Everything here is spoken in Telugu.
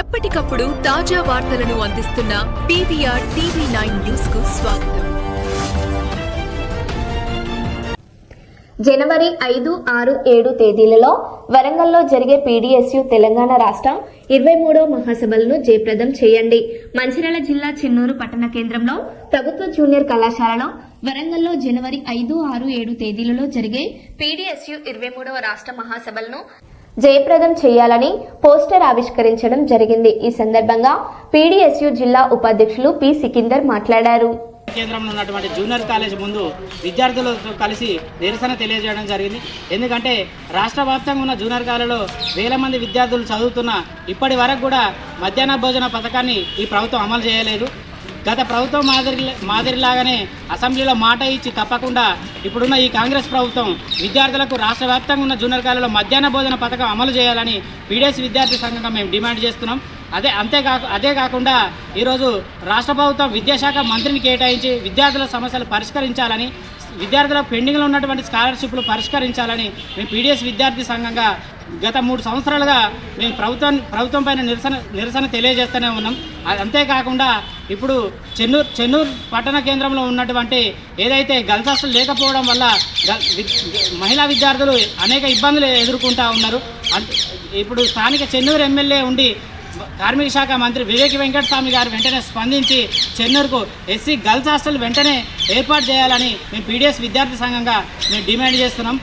ఎప్పటికప్పుడు తాజా వార్తలను అందిస్తున్న పీవీఆర్ టీవీ నైన్ న్యూస్కు స్వాగతం. జనవరి ఐదు ఆరు ఏడు తేదీలలో వరంగల్లో జరిగే పీడీఎస్యు తెలంగాణ రాష్ట్రం ఇరవై మూడో మహాసభలను జయప్రదం చేయండి. మంచిర్యాల జిల్లా చెన్నూరు పట్టణ కేంద్రంలో ప్రభుత్వ జూనియర్ కళాశాలలో వరంగల్లో జనవరి ఐదు ఆరు ఏడు తేదీలలో జరిగే పీడీఎస్యు ఇరవై మూడవ రాష్ట్ర మహాసభలను జయప్రదం చేయాలని పోస్టర్ ఆవిష్కరించడం జరిగింది. ఈ సందర్భంగా పీడీఎస్యు జిల్లా ఉపాధ్యక్షులు పి. సికిందర్ మాట్లాడారు. కేంద్రంలో ఉన్నటువంటి జూనియర్ కాలేజ్ ముందు విద్యార్థులతో కలిసి నిరసన తెలియజేయడం జరిగింది. ఎందుకంటే రాష్ట్ర వ్యాప్తంగా ఉన్న జూనియర్ కాలేజీలో వేల మంది విద్యార్థులు చదువుతున్న ఇప్పటి వరకు కూడా మధ్యాహ్న భోజన పథకాన్ని ఈ ప్రభుత్వం అమలు చేయలేదు. గత ప్రభుత్వం మాదిరి మాదిరిలాగానే అసెంబ్లీలో మాట ఇచ్చి తప్పకుండా ఇప్పుడున్న ఈ కాంగ్రెస్ ప్రభుత్వం విద్యార్థులకు రాష్ట్ర వ్యాప్తంగా ఉన్న జూనియర్ కాలేజీలో మధ్యాహ్న భోజన పథకం అమలు చేయాలని పీడిఎస్ విద్యార్థి సంఘంగా మేము డిమాండ్ చేస్తున్నాం. అదే అంతేకాక అదే కాకుండా ఈరోజు రాష్ట్ర ప్రభుత్వం విద్యాశాఖ మంత్రిని కేటాయించి విద్యార్థుల సమస్యలు పరిష్కరించాలని విద్యార్థుల పెండింగ్లో ఉన్నటువంటి స్కాలర్షిప్లు పరిష్కరించాలని మేము పీడిఎస్ విద్యార్థి సంఘంగా గత మూడు సంవత్సరాలుగా మేము ప్రభుత్వం ప్రభుత్వం పైన నిరసన నిరసన తెలియజేస్తూనే ఉన్నాం. అంతేకాకుండా ఇప్పుడు చెన్నూరు చెన్నూరు పట్టణ కేంద్రంలో ఉన్నటువంటి ఏదైతే గర్ల్స్ హాస్టల్ లేకపోవడం వల్ల మహిళా విద్యార్థులు అనేక ఇబ్బందులు ఎదుర్కొంటూ ఉన్నారు. ఇప్పుడు స్థానిక చెన్నూరు ఎమ్మెల్యే ఉండి కార్మిక శాఖ మంత్రి వివేక్ వెంకటస్వామి గారు వెంటనే స్పందించి చెన్నూరుకు ఎస్సీ గర్ల్స్ హాస్టల్ వెంటనే ఏర్పాటు చేయాలని మేము పీడిఎస్ విద్యార్థి సంఘంగా మేము డిమాండ్ చేస్తున్నాం.